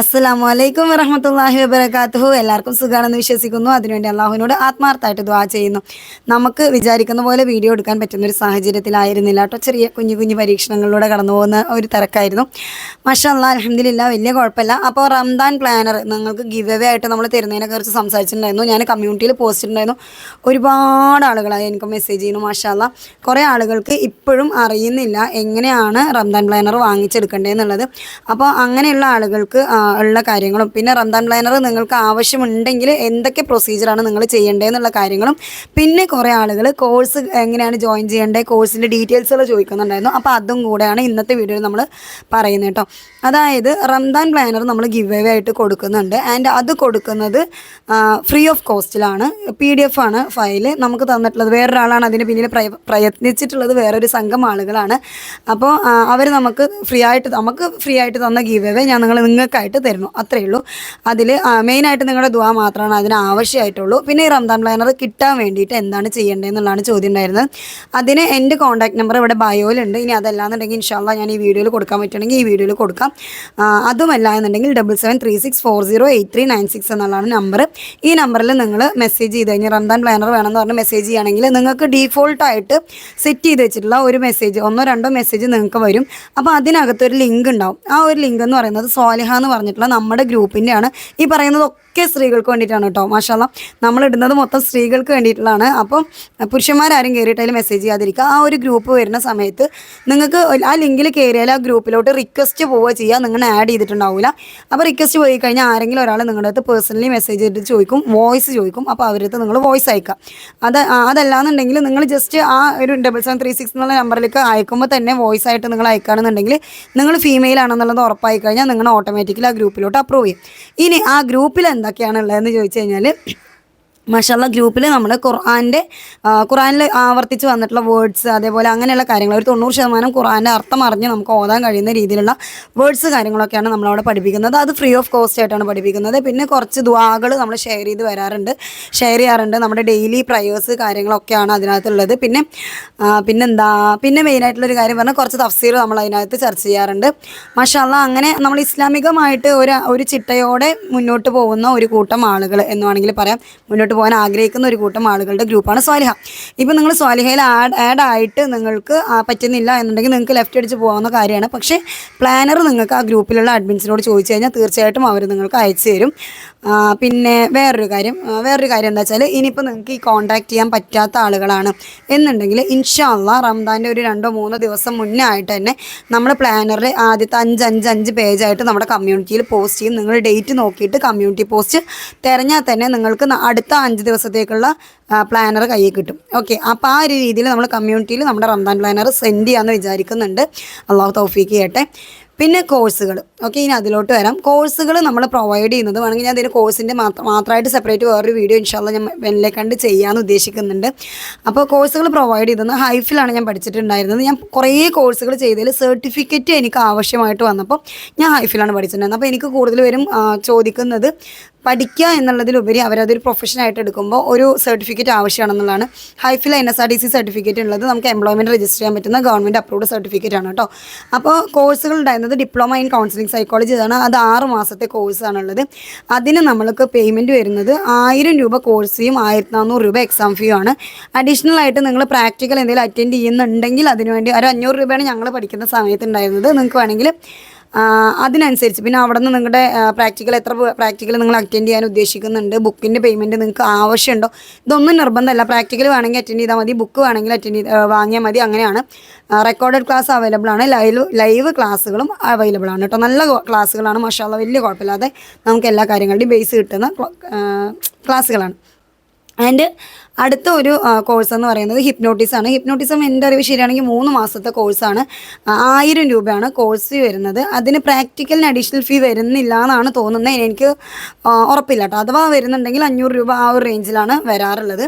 അസ്സലാമു അലൈക്കും വറഹമത്തല്ലാഹി വബർക്കാത്തു എല്ലാവർക്കും സുഖമാണെന്ന് വിശ്വസിക്കുന്നു. അതിനുവേണ്ടി അള്ളാഹുവിനോട് ആത്മാർത്ഥമായിട്ട് ദ്വാ ചെയ്യുന്നു. നമുക്ക് വിചാരിക്കുന്ന പോലെ വീഡിയോ എടുക്കാൻ പറ്റുന്ന ഒരു സാഹചര്യത്തിലായിരുന്നില്ല കേട്ടോ. ചെറിയ കുഞ്ഞു കുഞ്ഞു പരീക്ഷണങ്ങളിലൂടെ കടന്നു പോകുന്ന ഒരു തിരക്കായിരുന്നു. മഷാ അല്ലാ അലഹമില്ല വലിയ കുഴപ്പമില്ല. അപ്പോൾ റംദാൻ പ്ലാനർ നിങ്ങൾക്ക് ഗിവ് അവേ ആയിട്ട് നമ്മൾ തരുന്നതിനെ കുറിച്ച് സംസാരിച്ചിട്ടുണ്ടായിരുന്നു. ഞാൻ കമ്മ്യൂണിറ്റിയിൽ പോസ്റ്റ് ഉണ്ടായിരുന്നു ഒരുപാട് ആളുകളായി എനിക്ക് മെസ്സേജ് ചെയ്യുന്നു മാഷാ അല്ലാ കുറേ ആളുകൾക്ക് ഇപ്പോഴും അറിയുന്നില്ല എങ്ങനെയാണ് റംദാൻ പ്ലാനർ വാങ്ങിച്ചെടുക്കേണ്ടതെന്നുള്ളത് അപ്പോൾ അങ്ങനെയുള്ള ആളുകൾക്ക് ഉള്ള കാര്യങ്ങളും. പിന്നെ റംദാൻ പ്ലാനർ നിങ്ങൾക്ക് ആവശ്യമുണ്ടെങ്കിൽ എന്തൊക്കെ പ്രൊസീജിയറാണ് നിങ്ങൾ ചെയ്യേണ്ടതെന്നുള്ള കാര്യങ്ങളും. പിന്നെ കുറേ ആളുകൾ കോഴ്സ് എങ്ങനെയാണ് ജോയിൻ ചെയ്യേണ്ടത് കോഴ്സിന്റെ ഡീറ്റെയിൽസുകൾ ചോദിക്കുന്നുണ്ടായിരുന്നു. അപ്പോൾ അതും കൂടെയാണ് ഇന്നത്തെ വീഡിയോയിൽ നമ്മൾ പറയുന്നത് കേട്ടോ. അതായത് റംദാൻ പ്ലാനർ നമ്മൾ ഗിവ് അവേ ആയിട്ട് കൊടുക്കുന്നുണ്ട്. ആൻഡ് അത് കൊടുക്കുന്നത് ഫ്രീ ഓഫ് കോസ്റ്റിലാണ് പി ഡി എഫ് ആണ് ഫയൽ നമുക്ക് തന്നിട്ടുള്ളത്. വേറൊരാളാണ് അതിന് പിന്നിൽ പ്രയ- പ്രയത്നിച്ചിട്ടുള്ളത്. വേറൊരു സംഘം ആളുകളാണ്. അപ്പോൾ അവർ നമുക്ക് ഫ്രീ ആയിട്ട് നമുക്ക് ഫ്രീ ആയിട്ട് തന്ന ഗീവ് ഞാൻ നിങ്ങൾ നിങ്ങൾക്കായിട്ട് തരുന്നു. അത്രയേ ഉള്ളൂ. അതിൽ മെയിനായിട്ട് നിങ്ങളുടെ ദുവാ മാത്രമാണ് അതിന് ആവശ്യമായിട്ടുള്ളൂ പിന്നെ ഈ റംദാൻ പ്ലാനർ കിട്ടാൻ വേണ്ടിയിട്ട് എന്താണ് ചെയ്യേണ്ടതെന്നുള്ളതാണ് ചോദ്യം ഉണ്ടായിരുന്നത് അതിന് എന്റെ കോൺടാക്ട് നമ്പർ ഇവിടെ ബയോയിലുണ്ട്. ഇനി അതല്ലാന്നുണ്ടെങ്കിൽ ഇൻഷാല്ല ഞാൻ ഈ വീഡിയോയിൽ കൊടുക്കാൻ പറ്റുകയാണെങ്കിൽ ഈ വീഡിയോയിൽ കൊടുക്കാം. അതുമല്ല എന്നുണ്ടെങ്കിൽ double seven three six four zero eight three nine six എന്നുള്ളതാണ് നമ്പർ ഈ നമ്പറിൽ നിങ്ങൾ മെസ്സേജ് ചെയ്ത് കഴിഞ്ഞാൽ റംദാൻ പ്ലാനർ വേണമെന്ന് പറഞ്ഞ് മെസ്സേജ് ചെയ്യുകയാണെങ്കിൽ നിങ്ങൾക്ക് ഡീഫോൾട്ടായിട്ട് സെറ്റ് ചെയ്ത് വെച്ചിട്ടുള്ള ഒരു മെസ്സേജ് ഒന്നോ രണ്ടോ മെസ്സേജ് നിങ്ങൾക്ക് വരും. അപ്പോൾ അതിനകത്ത് ഒരു ലിങ്ക് ഉണ്ടാവും. ആ ഒരു ലിങ്ക് എന്ന് പറയുന്നത് സോലിഹ എന്ന് പറഞ്ഞിട്ടുള്ള നമ്മുടെ ഗ്രൂപ്പിന്റെയാണ് ഈ പറയുന്നതൊക്കെ സ്ത്രീകൾക്ക് വേണ്ടിയിട്ടാണ് കേട്ടോ മാഷാല്ല നമ്മളിടുന്നത് മൊത്തം സ്ത്രീകൾക്ക് വേണ്ടിയിട്ടുള്ളതാണ്. അപ്പം പുരുഷന്മാരാരും കയറിയിട്ട് അതിൽ മെസ്സേജ് ചെയ്യാതിരിക്കുക. ആ ഒരു ഗ്രൂപ്പ് വരുന്ന സമയത്ത് നിങ്ങൾക്ക് ആ ലിങ്കിൽ കയറിയാൽ ആ ഗ്രൂപ്പിലോട്ട് റിക്വസ്റ്റ് പോവുക ചെയ്യുക. നിങ്ങൾ ആഡ് ചെയ്തിട്ടുണ്ടാവില്ല അപ്പോൾ റിക്വസ്റ്റ് പോയി കഴിഞ്ഞാൽ ആരെങ്കിലും ഒരാൾ നിങ്ങളുടെ അടുത്ത് പേഴ്സണലി മെസ്സേജ് ചെയ്തിട്ട് ചോദിക്കും വോയിസ് ചോദിക്കും. അപ്പോൾ അവരടുത്ത് നിങ്ങൾ വോയിസ് അയക്കുക. അത് അതല്ലാന്നുണ്ടെങ്കിൽ നിങ്ങൾ ജസ്റ്റ് ആ ഒരു ഡബിൾ സെവൻ ത്രീ സിക്സ് എന്നുള്ള നമ്പറിലേക്ക് അയക്കുമ്പോൾ തന്നെ വോയിസ് ആയിട്ട് നിങ്ങൾ അയക്കുകയാണെന്നുണ്ടെങ്കിൽ നിങ്ങൾ ഫീമെയിൽ ആണെന്നുള്ളത് ഉറപ്പായി കഴിഞ്ഞാൽ നിങ്ങൾ ഓട്ടോമാറ്റിക്കലി ആ ഗ്രൂപ്പിലോട്ട് അപ്രൂവ് ചെയ്യും. ഇനി ആ ഗ്രൂപ്പിൽ എന്തൊക്കെയാണ് ഉള്ളതെന്ന് ചോദിച്ചു കഴിഞ്ഞാൽ മഷാല്ല ഗ്രൂപ്പിൽ നമ്മൾ ഖുർആാന്റെ ഖുർആനിൽ ആവർത്തിച്ച് വന്നിട്ടുള്ള വേർഡ്സ് അതേപോലെ അങ്ങനെയുള്ള കാര്യങ്ങൾ ഒരു തൊണ്ണൂറ് ശതമാനം ഖുറാന്റെ അർത്ഥം അറിഞ്ഞ് നമുക്ക് ഓതാൻ കഴിയുന്ന രീതിയിലുള്ള വേർഡ്സ് കാര്യങ്ങളൊക്കെയാണ് നമ്മളവിടെ പഠിപ്പിക്കുന്നത്. അത് ഫ്രീ ഓഫ് കോസ്റ്റ് ആയിട്ടാണ് പഠിപ്പിക്കുന്നത്. പിന്നെ കുറച്ച് ദുവാകൾ നമ്മൾ ഷെയർ ചെയ്ത് വരാറുണ്ട്. ഷെയർ ചെയ്യാറുണ്ട്. നമ്മുടെ ഡെയിലി പ്രയേഴ്സ് കാര്യങ്ങളൊക്കെയാണ് അതിനകത്തുള്ളത്. പിന്നെ പിന്നെന്താ പിന്നെ മെയിനായിട്ടുള്ളൊരു കാര്യം പറഞ്ഞാൽ കുറച്ച് തഫ്സീർ നമ്മൾ അതിനകത്ത് ചർച്ച ചെയ്യാറുണ്ട്. മഷാല്ല അങ്ങനെ നമ്മൾ ഇസ്ലാമികമായിട്ട് ഒരു ഒരു ചിട്ടയോടെ മുന്നോട്ട് പോകുന്ന ഒരു കൂട്ടം ആളുകൾ എന്ന് വേണമെങ്കിൽ പറയാം. മുന്നോട്ട് പോകാൻ ആഗ്രഹിക്കുന്ന ഒരു കൂട്ടം ആളുകളുടെ ഗ്രൂപ്പാണ് സ്വാലിഹ. ഇപ്പം നിങ്ങൾ സ്വാലിഹയിൽ ആഡ് ആഡ് ആയിട്ട് നിങ്ങൾക്ക് പറ്റുന്നില്ല എന്നുണ്ടെങ്കിൽ നിങ്ങൾക്ക് ലെഫ്റ്റ് അടിച്ച് പോകാവുന്ന കാര്യമാണ്. പക്ഷേ പ്ലാനർ നിങ്ങൾക്ക് ആ ഗ്രൂപ്പിലുള്ള അഡ്മിൻസിനോട് ചോദിച്ചു കഴിഞ്ഞാൽ തീർച്ചയായിട്ടും അവർ നിങ്ങൾക്ക് അയച്ചു തരും. പിന്നെ വേറൊരു കാര്യം വേറൊരു കാര്യം എന്താ വെച്ചാൽ ഇനിയിപ്പോൾ നിങ്ങൾക്ക് ഈ കോൺടാക്ട് ചെയ്യാൻ പറ്റാത്ത ആളുകളാണ് എന്നുണ്ടെങ്കിൽ ഇൻഷാല്ല റംദാന്റെ ഒരു രണ്ടോ മൂന്നോ ദിവസം മുന്നേ ആയിട്ട് തന്നെ നമ്മൾ പ്ലാനറിൽ ആദ്യത്തെ അഞ്ച് അഞ്ച് അഞ്ച് പേജായിട്ട് നമ്മുടെ കമ്മ്യൂണിറ്റിയിൽ പോസ്റ്റ് ചെയ്യും. നിങ്ങൾ ഡേറ്റ് നോക്കിയിട്ട് കമ്മ്യൂണിറ്റി പോസ്റ്റ് തിരഞ്ഞാൽ തന്നെ നിങ്ങൾക്ക് അടുത്ത അഞ്ച് ദിവസത്തേക്കുള്ള പ്ലാനർ കയ്യിൽ കിട്ടും. ഓക്കെ അപ്പോൾ ആ ഒരു രീതിയിൽ നമ്മൾ കമ്മ്യൂണിറ്റിയിൽ നമ്മുടെ റംദാൻ പ്ലാനർ സെൻഡ് ചെയ്യാമെന്ന് വിചാരിക്കുന്നുണ്ട്. അള്ളാഹു തൗഫീക്ക് ചെയ്യട്ടെ. പിന്നെ കോഴ്സുകൾ ഓക്കെ ഇനി അതിലോട്ട് വരാം. കോഴ്സുകൾ നമ്മൾ പ്രൊവൈഡ് ചെയ്യുന്നത് വേണമെങ്കിൽ ഞാൻ അതിന് കോഴ്സിന്റെ മാത്രം മാത്രമായിട്ട് സെപ്പറേറ്റ് വേറൊരു വീഡിയോ ഇൻഷാല്ല ഞാൻ വെല്ലെ കണ്ട് ചെയ്യാമെന്ന് ഉദ്ദേശിക്കുന്നുണ്ട് അപ്പോൾ കോഴ്സുകൾ പ്രൊവൈഡ് ചെയ്തത് ഹൈഫിലാണ് ഞാൻ പഠിച്ചിട്ടുണ്ടായിരുന്നത്. ഞാൻ കുറേ കോഴ്സുകൾ ചെയ്തതിൽ സർട്ടിഫിക്കറ്റ് എനിക്ക് ആവശ്യമായിട്ട് വന്നപ്പോൾ ഞാൻ ഹൈഫിലാണ് പഠിച്ചിട്ടുണ്ടായിരുന്നത്. അപ്പോൾ എനിക്ക് കൂടുതൽ പേരും ചോദിക്കുന്നത് പഠിക്കുക എന്നുള്ളതിലുപരി അവരതൊരു പ്രൊഫഷനായിട്ട് എടുക്കുമ്പോൾ ഒരു സർട്ടിഫിക്കറ്റ് ആവശ്യമാണെന്നുള്ളതാണ്. ഹൈഫിൽ N S R T C certificate ഉള്ളത് നമുക്ക് എംപ്ലോയ്മെന്റ് രജിസ്റ്റർ ചെയ്യാൻ പറ്റുന്ന ഗവൺമെന്റ് അപ്രൂവ്ഡ് സർട്ടിഫിക്കറ്റ് ആണ് കേട്ടോ അപ്പോൾ കോഴ്സുകൾ ഉണ്ടായിരുന്നത് ഡിപ്ലോമ ഇൻ കൗൺസിലിംഗ് സൈക്കോളജി ഇതാണ്. അത് ആറ് മാസത്തെ കോഴ്സാണുള്ളത് അതിന് നമ്മൾക്ക് പേയ്മെന്റ് വരുന്നത് ആയിരം രൂപ കോഴ്സ് ഫീയും ആയിരത്തി നാനൂറ് രൂപ എക്സാം ഫീയും ആണ്. അഡീഷണൽ ആയിട്ട് നിങ്ങൾ പ്രാക്ടിക്കൽ എന്തെങ്കിലും അറ്റൻഡ് ചെയ്യുന്നുണ്ടെങ്കിൽ അതിനുവേണ്ടി ഒരു അഞ്ഞൂറ് രൂപയാണ് ഞങ്ങൾ പഠിക്കുന്ന സമയത്ത് ഉണ്ടായിരുന്നത്. നിങ്ങൾക്ക് വേണമെങ്കിൽ അതിനനുസരിച്ച്. പിന്നെ അവിടെ നിന്ന് നിങ്ങളുടെ പ്രാക്ടിക്കൽ എത്ര പ്രാക്ടിക്കൽ നിങ്ങൾ അറ്റൻഡ് ചെയ്യാൻ ഉദ്ദേശിക്കുന്നുണ്ട്? ബുക്കിന്റെ പേയ്മെന്റ് നിങ്ങൾക്ക് ആവശ്യമുണ്ടോ? ഇതൊന്നും നിർബന്ധമല്ല. പ്രാക്ടിക്കൽ വേണമെങ്കിൽ അറ്റൻഡ് ചെയ്താൽ മതി. ബുക്ക് വേണമെങ്കിൽ അറ്റൻഡ് ചെയ്ത് വാങ്ങിയാൽ മതി. അങ്ങനെയാണ്. റെക്കോർഡഡ് ക്ലാസ് അവൈലബിൾ ആണ്. ലൈവ് ലൈവ് ക്ലാസ്സുകളും അവൈലബിൾ ആണ് കേട്ടോ. നല്ല ക്ലാസ്സുകളാണ് മഷാല വലിയ കുഴപ്പമില്ലാതെ നമുക്ക് എല്ലാ കാര്യങ്ങളുടെയും ബേസ് കിട്ടുന്ന ക്ലാസ്സുകളാണ് ആൻഡ് അടുത്ത ഒരു കോഴ്സ് എന്ന് പറയുന്നത് ഹിപ്നോട്ടിസം ആണ്. ഹിപ്നോട്ടിസം എന്റെ അറിവ് ശരിയാണെങ്കിൽ മൂന്ന് മാസത്തെ കോഴ്സാണ് ആയിരം രൂപയാണ് കോഴ്സ് ഫീ വരുന്നത്. അതിന് പ്രാക്ടിക്കലിന് അഡീഷണൽ ഫീ വരുന്നില്ല എന്നാണ് തോന്നുന്നത്. എനിക്ക് ഉറപ്പില്ല കേട്ടോ. അഥവാ വരുന്നുണ്ടെങ്കിൽ അഞ്ഞൂറ് രൂപ ആ ഒരു റേഞ്ചിലാണ് വരാറുള്ളത്.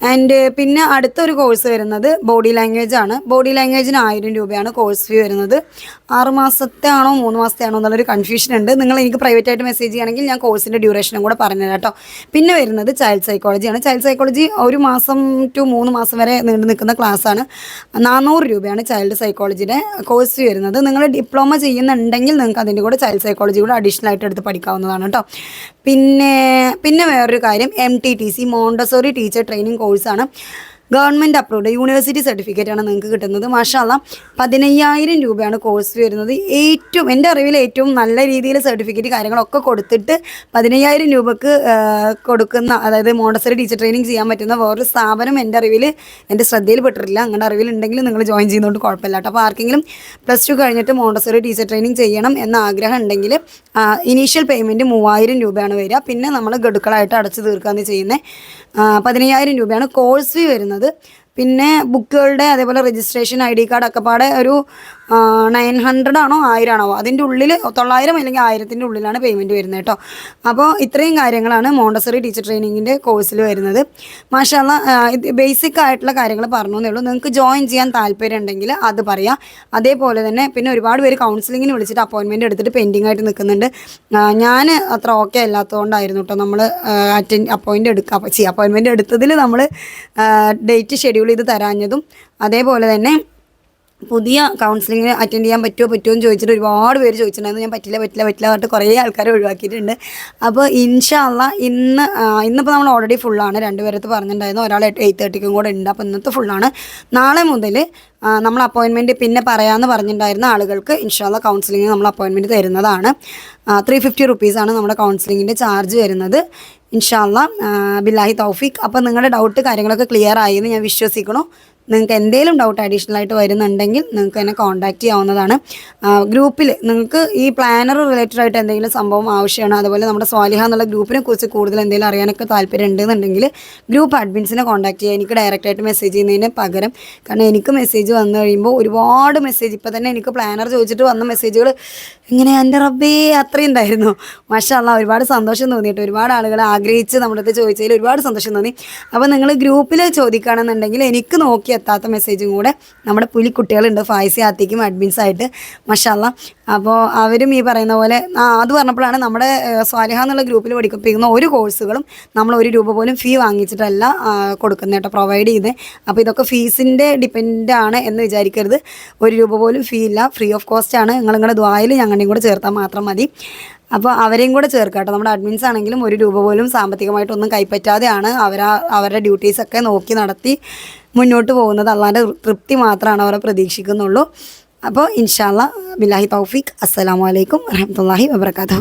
ആൻഡ് പിന്നെ അടുത്തൊരു കോഴ്സ് വരുന്നത് ബോഡി ലാംഗ്വേജ് ആണ്. ബോഡി ലാംഗ്വേജിന് ആയിരം രൂപയാണ് കോഴ്സ് ഫീ വരുന്നത്. ആറ് മാസത്തെ ആണോ മൂന്ന് മാസത്തെ ആണോ എന്നുള്ളൊരു കൺഫ്യൂഷൻ ഉണ്ട്. നിങ്ങൾ എനിക്ക് പ്രൈവറ്റ് ആയിട്ട് മെസ്സേജ് ചെയ്യുകയാണെങ്കിൽ ഞാൻ കോഴ്സിന്റെ ഡ്യൂറേഷനും കൂടെ പറഞ്ഞു കേട്ടോ. പിന്നെ വരുന്നത് ചൈൽഡ് സൈക്കോളജിയാണ് ചൈൽഡ് സൈക്കോളജി ഒരു മാസം ടു മൂന്ന് മാസം വരെ നീണ്ടു നിൽക്കുന്ന ക്ലാസ്സാണ് നാനൂറ് രൂപയാണ് ചൈൽഡ് സൈക്കോളജിയുടെ കോഴ്സ് ഫീ വരുന്നത്. നിങ്ങൾ ഡിപ്ലോമ ചെയ്യുന്നുണ്ടെങ്കിൽ നിങ്ങൾക്ക് അതിന്റെ കൂടെ ചൈൽഡ് സൈക്കോളജി കൂടെ അഡീഷണൽ ആയിട്ട് എടുത്ത് പഠിക്കാവുന്നതാണ് കേട്ടോ. പിന്നെ പിന്നെ വേറൊരു കാര്യം M T T C Montessori teacher training കോഴ്സാണ്. ഗവൺമെന്റ് അപ്രൂവ്ഡ് യൂണിവേഴ്സിറ്റി സർട്ടിഫിക്കറ്റ് ആണ് നിങ്ങൾക്ക് കിട്ടുന്നത്. മാഷാല്ല പതിനയ്യായിരം രൂപയാണ് കോഴ്സ് വരുന്നത്. ഏറ്റവും എന്റെ അറിവിൽ ഏറ്റവും നല്ല രീതിയിൽ സർട്ടിഫിക്കറ്റ് കാര്യങ്ങളൊക്കെ കൊടുത്തിട്ട് പതിനയ്യായിരം രൂപക്ക് കൊടുക്കുന്ന അതായത് മോണ്ടസറി ടീച്ചർ ട്രെയിനിങ് ചെയ്യാൻ പറ്റുന്ന വേറൊരു സ്ഥാപനം എന്റെ അറിവിൽ എന്റെ ശ്രദ്ധയിൽപ്പെട്ടിട്ടില്ല അങ്ങനെ അറിവിലുണ്ടെങ്കിൽ നിങ്ങൾ ജോയിൻ ചെയ്യുന്നതുകൊണ്ട് കുഴപ്പമില്ല കേട്ടോ. അപ്പോൾ ആർക്കെങ്കിലും പ്ലസ് ടു കഴിഞ്ഞിട്ട് മോണ്ടസറി ടീച്ചർ ട്രെയിനിങ് ചെയ്യണം എന്ന ആഗ്രഹം ഉണ്ടെങ്കിൽ ഇനീഷ്യൽ പേയ്മെന്റ് മൂവായിരം രൂപയാണ് വരിക. പിന്നെ നമ്മൾ ഗഡുക്കളായിട്ട് അടച്ചു തീർക്കാമെന്ന് ചെയ്യുന്നത്. പതിനയ്യായിരം രൂപയാണ് കോഴ്സ് ഫീ വരുന്നത്. പിന്നെ ബുക്കുകളുടെ അതേപോലെ രജിസ്ട്രേഷൻ ഐ ഡി കാർഡ് ഒക്കെ പാടെ ഒരു നയൻ ഹൺഡ്രഡ് ആണോ ആയിരം ആണോ അതിന്റെ ഉള്ളിൽ തൊള്ളായിരം അല്ലെങ്കിൽ ആയിരത്തിന്റെ ഉള്ളിലാണ് പേയ്മെന്റ് വരുന്നത് കേട്ടോ. അപ്പോൾ ഇത്രയും കാര്യങ്ങളാണ് മോണ്ടസറി ടീച്ചർ ട്രെയിനിങ്ങിന്റെ കോഴ്സിൽ വരുന്നത്. മാഷാല്ല ബേസിക് ആയിട്ടുള്ള കാര്യങ്ങൾ പറഞ്ഞു എന്നേ ഉള്ളൂ. നിങ്ങൾക്ക് ജോയിൻ ചെയ്യാൻ താല്പര്യം ഉണ്ടെങ്കിൽ അത് പറയാം. അതേപോലെ തന്നെ പിന്നെ ഒരുപാട് പേര് കൗൺസിലിങ്ങിന് വിളിച്ചിട്ട് അപ്പോയിൻമെന്റ് എടുത്തിട്ട് പെൻഡിങ് ആയിട്ട് നിൽക്കുന്നുണ്ട്. ഞാൻ അത്ര ഓക്കെ അല്ലാത്തതുകൊണ്ടായിരുന്നു കേട്ടോ നമ്മൾ അറ്റൻഡ് അപ്പോയിന്റ് എടുക്കുക ചെയ്യും അപ്പോയിൻമെന്റ് എടുത്തതിൽ നമ്മൾ ഡേറ്റ് ഷെഡ്യൂൾ ചെയ്ത് തരാഞ്ഞതും. അതേപോലെ തന്നെ പുതിയ കൗൺസിലിംഗ് അറ്റൻഡ് ചെയ്യാൻ പറ്റുമോ പറ്റുമോ എന്ന് ചോദിച്ചിട്ട് ഒരുപാട് പേര് ചോദിച്ചിട്ടുണ്ടായിരുന്നു. ഞാൻ പറ്റില്ല പറ്റില്ല പറ്റില്ല പറഞ്ഞിട്ട് കുറേ ആൾക്കാരെ ഒഴിവാക്കിയിട്ടുണ്ട്. അപ്പോൾ ഇൻഷാല്ല ഇന്ന് ഇന്നിപ്പോൾ നമ്മൾ ഓൾറെഡി ഫുള്ളാണ് രണ്ടുപേരത്ത് പറഞ്ഞിട്ടുണ്ടായിരുന്നു. ഒരാൾ എയ്റ്റ് തേർട്ടിക്കും കൂടെ ഉണ്ട്. അപ്പോൾ ഇന്നത്തെ ഫുള്ളാണ് നാളെ മുതൽ നമ്മൾ അപ്പോയിൻമെന്റ് പിന്നെ പറയാമെന്ന് പറഞ്ഞിട്ടുണ്ടായിരുന്ന ആളുകൾക്ക് ഇൻഷാല്ല കൗൺസിലിംഗ് നമ്മൾ അപ്പോയിൻമെന്റ് തരുന്നതാണ്. ത്രീ ഫിഫ്റ്റി റുപ്പീസാണ് നമ്മുടെ കൗൺസിലിങ്ങിന്റെ ചാർജ് വരുന്നത്. ഇൻഷാല്ല ബില്ലാഹി തൗഫീഖ്. അപ്പോൾ നിങ്ങളുടെ ഡൗട്ട് കാര്യങ്ങളൊക്കെ ക്ലിയർ ആയി എന്ന് ഞാൻ വിശ്വസിക്കണു നിങ്ങൾക്ക് എന്തെങ്കിലും ഡൗട്ട് അഡീഷണൽ ആയിട്ട് വരുന്നുണ്ടെങ്കിൽ നിങ്ങൾക്ക് എന്നെ കോൺടാക്ട് ചെയ്യാവുന്നതാണ്. ഗ്രൂപ്പിൽ നിങ്ങൾക്ക് ഈ പ്ലാനർ റിലേറ്റഡ് ആയിട്ട് എന്തെങ്കിലും സംഭവം ആവശ്യമാണ്. അതുപോലെ നമ്മുടെ സ്വാലിഹ എന്നുള്ള ഗ്രൂപ്പിനെ കുറിച്ച് കൂടുതൽ എന്തെങ്കിലും അറിയാനൊക്കെ താല്പര്യം ഉണ്ടെന്നുണ്ടെങ്കിൽ ഗ്രൂപ്പ് അഡ്മിൻസിനെ കോൺടാക്ട് ചെയ്യുക എനിക്ക് ഡയറക്റ്റ് ആയിട്ട് മെസ്സേജ് ചെയ്യുന്നതിന് പകരം. കാരണം എനിക്ക് മെസ്സേജ് വന്നു കഴിയുമ്പോൾ ഒരുപാട് മെസ്സേജ് ഇപ്പോൾ തന്നെ എനിക്ക് പ്ലാനർ ചോദിച്ചിട്ട് വന്ന മെസ്സേജുകൾ ഇങ്ങനെ എന്റെ റബ്ബേ അത്രയും ഉണ്ടായിരുന്നു. മഷാല്ല ഒരുപാട് സന്തോഷം തോന്നിയിട്ട് ഒരുപാട് ആളുകൾ ആഗ്രഹിച്ച് നമ്മുടെ അടുത്ത് ചോദിച്ചതിൽ ഒരുപാട് സന്തോഷം തോന്നി. അപ്പോൾ നിങ്ങൾ ഗ്രൂപ്പിൽ ചോദിക്കുകയാണെന്നുണ്ടെങ്കിൽ എനിക്ക് നോക്കി എത്താത്ത മെസ്സേജും കൂടെ നമ്മുടെ പുലിക്കുട്ടികളുണ്ട് ഫായ്സി ആത്തിക്കും അഡ്മിൻസ് ആയിട്ട്. മഷാല്ല അപ്പോൾ അവരും ഈ പറയുന്ന പോലെ അത് പറഞ്ഞപ്പോഴാണ് നമ്മുടെ സ്വാലിഹ എന്നുള്ള ഗ്രൂപ്പിൽ പഠിപ്പിക്കുന്ന ഒരു കോഴ്സുകളും നമ്മൾ ഒരു രൂപ പോലും ഫീ വാങ്ങിച്ചിട്ടല്ല കൊടുക്കുന്നത് കേട്ടോ പ്രൊവൈഡ് ചെയ്ത് അപ്പോൾ ഇതൊക്കെ ഫീസിന്റെ ഡിപ്പെൻഡ് ആണ് എന്ന് വിചാരിക്കരുത്. ഒരു രൂപ പോലും ഫീ ഇല്ല. ഫ്രീ ഓഫ് കോസ്റ്റ് ആണ്. നിങ്ങൾ നിങ്ങളുടെ ദ്വായിൽ ഞങ്ങളുടെയും കൂടെ ചേർത്താൽ മാത്രം മതി. അപ്പോൾ അവരെയും കൂടെ ചേർക്കാം കേട്ടോ. നമ്മുടെ അഡ്മിൻസ് ആണെങ്കിലും ഒരു രൂപ പോലും സാമ്പത്തികമായിട്ടൊന്നും കൈപ്പറ്റാതെയാണ് അവരാ അവരുടെ ഡ്യൂട്ടീസൊക്കെ നോക്കി നടത്തി മുന്നോട്ട് പോകുന്നത് അള്ളാന്റെ തൃപ്തി മാത്രമാണ് അവരെ പ്രതീക്ഷിക്കുന്നുള്ളൂ. അപ്പോൾ ഇൻഷാല്ല ബില്ലാഹി തൗഫീഖ്. അലൈക്കും വരഹമുല്ലാഹി വബർക്കാത്തു